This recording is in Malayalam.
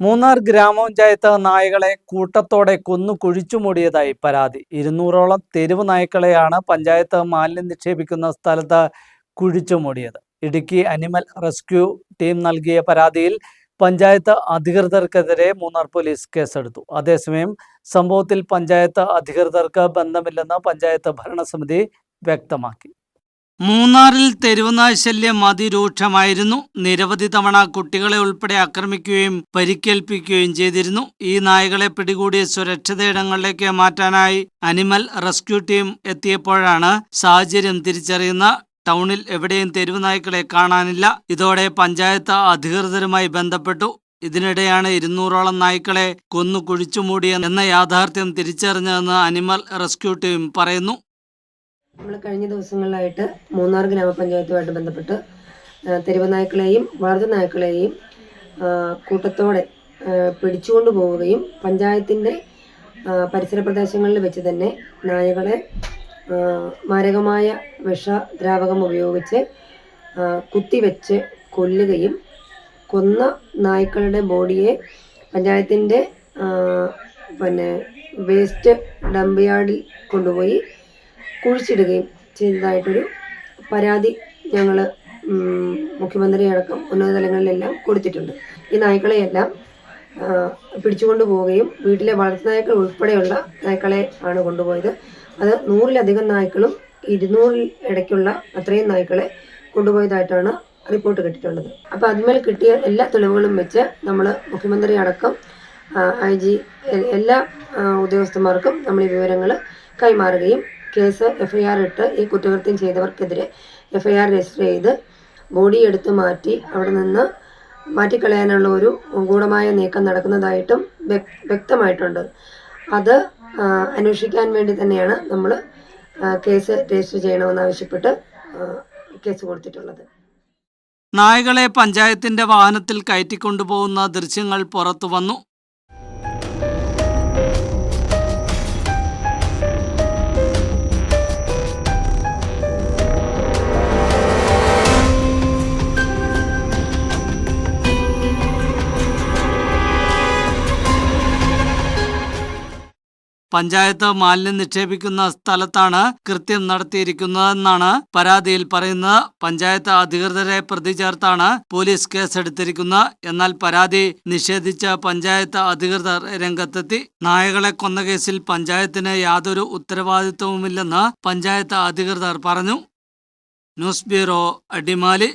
മൂന്നാർ ഗ്രാമപഞ്ചായത്ത് നായകളെ കൂട്ടത്തോടെ കൊന്നു കുഴിച്ചുമൂടിയതായി പരാതി. ഇരുന്നൂറോളം തെരുവ് നായ്ക്കളെയാണ് പഞ്ചായത്ത് മാലിന്യം നിക്ഷേപിക്കുന്ന സ്ഥലത്ത് കുഴിച്ചുമൂടിയത്. ഇടുക്കി അനിമൽ റെസ്ക്യൂ ടീം നൽകിയ പരാതിയിൽ പഞ്ചായത്ത് അധികൃതർക്കെതിരെ മൂന്നാർ പോലീസ് കേസെടുത്തു. അതേസമയം സംഭവത്തിൽ പഞ്ചായത്ത് അധികൃതർക്ക് ബന്ധമില്ലെന്ന് പഞ്ചായത്ത് ഭരണസമിതി വ്യക്തമാക്കി. മൂന്നാറിൽ തെരുവുനാശല്യം അതിരൂക്ഷമായിരുന്നു. നിരവധി തവണ കുട്ടികളെ ഉൾപ്പെടെ ആക്രമിക്കുകയും പരിക്കേൽപ്പിക്കുകയും ചെയ്തിരുന്നു. ഈ നായകളെ പിടികൂടിയ സുരക്ഷിത ഇടങ്ങളിലേക്ക് മാറ്റാനായി അനിമൽ റെസ്ക്യൂ ടീം എത്തിയപ്പോഴാണ് സാഹചര്യം തിരിച്ചറിയുന്ന ടൗണിൽ എവിടെയും തെരുവു നായ്ക്കളെ കാണാനില്ല. ഇതോടെ പഞ്ചായത്ത് അധികൃതരുമായി ബന്ധപ്പെട്ടു. ഇതിനിടെയാണ് ഇരുന്നൂറോളം നായ്ക്കളെ കൊന്നു കുഴിച്ചുമൂടിയ എന്ന യാഥാർത്ഥ്യം തിരിച്ചറിഞ്ഞതെന്ന് അനിമൽ റെസ്ക്യൂ ടീം പറയുന്നു. നമ്മൾ കഴിഞ്ഞ ദിവസങ്ങളിലായിട്ട് മൂന്നാർ ഗ്രാമപഞ്ചായത്തുമായിട്ട് ബന്ധപ്പെട്ട് തെരുവ് നായ്ക്കളെയും വളർത്തു നായ്ക്കളെയും കൂട്ടത്തോടെ പിടിച്ചുകൊണ്ട് പോവുകയും പഞ്ചായത്തിന്റെ പരിസര പ്രദേശങ്ങളിൽ വെച്ച് തന്നെ നായകളെ മാരകമായ മാരകമായ വിഷദ്രാവകം ഉപയോഗിച്ച് കുത്തിവെച്ച് കൊല്ലുകയും കൊന്ന നായ്ക്കളുടെ ബോഡിയെ പഞ്ചായത്തിന്റെ പിന്നെ വേസ്റ്റ് ഡംപ് യാർഡിൽ കൊണ്ടുപോയി കുഴിച്ചിടുകയും ചെയ്തതായിട്ടൊരു പരാതി ഞങ്ങൾ മുഖ്യമന്ത്രി അടക്കം ഉന്നത തലങ്ങളിലെല്ലാം കൊടുത്തിട്ടുണ്ട്. ഈ നായ്ക്കളെയെല്ലാം പിടിച്ചുകൊണ്ട് പോവുകയും വീട്ടിലെ വളർത്തുനായ്ക്കൾ ഉൾപ്പെടെയുള്ള നായ്ക്കളെ ആണ് കൊണ്ടുപോയത്. അത് നൂറിലധികം നായ്ക്കളും ഇരുന്നൂറിൽ ഇടയ്ക്കുള്ള അത്രയും നായ്ക്കളെ കൊണ്ടുപോയതായിട്ടാണ് റിപ്പോർട്ട് കിട്ടിയിട്ടുള്ളത്. അപ്പോൾ അതിന്മേൽ കിട്ടിയ എല്ലാ തെളിവുകളും വെച്ച് നമ്മൾ മുഖ്യമന്ത്രി അടക്കം ഐ ജി എല്ലാ ഉദ്യോഗസ്ഥന്മാർക്കും നമ്മൾ ഈ വിവരങ്ങൾ കൈമാറുകയും കേസ് എഫ് ആർ ഇട്ട് ഈ കുറ്റകൃത്യം ചെയ്തവർക്കെതിരെ എഫ് ആർ രജിസ്റ്റർ ചെയ്ത് ബോഡി എടുത്ത് മാറ്റി അവിടെ നിന്ന് മാറ്റിക്കളയാനുള്ള ഒരു ഗൂഢമായ നീക്കം നടക്കുന്നതായിട്ടും വ്യക്തമായിട്ടുണ്ട്. അത് അന്വേഷിക്കാൻ വേണ്ടി തന്നെയാണ് നമ്മൾ കേസ് രജിസ്റ്റർ ചെയ്യണമെന്നാവശ്യപ്പെട്ട് കേസ് കൊടുത്തിട്ടുള്ളത്. നായകളെ പഞ്ചായത്തിന്റെ വാഹനത്തിൽ കയറ്റിക്കൊണ്ടുപോകുന്ന ദൃശ്യങ്ങൾ പുറത്തു വന്നു. പഞ്ചായത്ത് മാലിന്യം നിക്ഷേപിക്കുന്ന സ്ഥലത്താണ് കൃത്യം നടത്തിയിരിക്കുന്നതെന്നാണ് പരാതിയിൽ പറയുന്നത്. പഞ്ചായത്ത് അധികൃതരെ പ്രതി ചേർത്താണ് പോലീസ് കേസെടുത്തിരിക്കുന്നത് എന്നാൽ പരാതി നിഷേധിച്ച പഞ്ചായത്ത് അധികൃതർ രംഗത്തെത്തി. നായകളെ കൊന്ന കേസിൽ പഞ്ചായത്തിന് യാതൊരു ഉത്തരവാദിത്വവുമില്ലെന്ന് പഞ്ചായത്ത് അധികൃതർ പറഞ്ഞു. News bureau Adimali.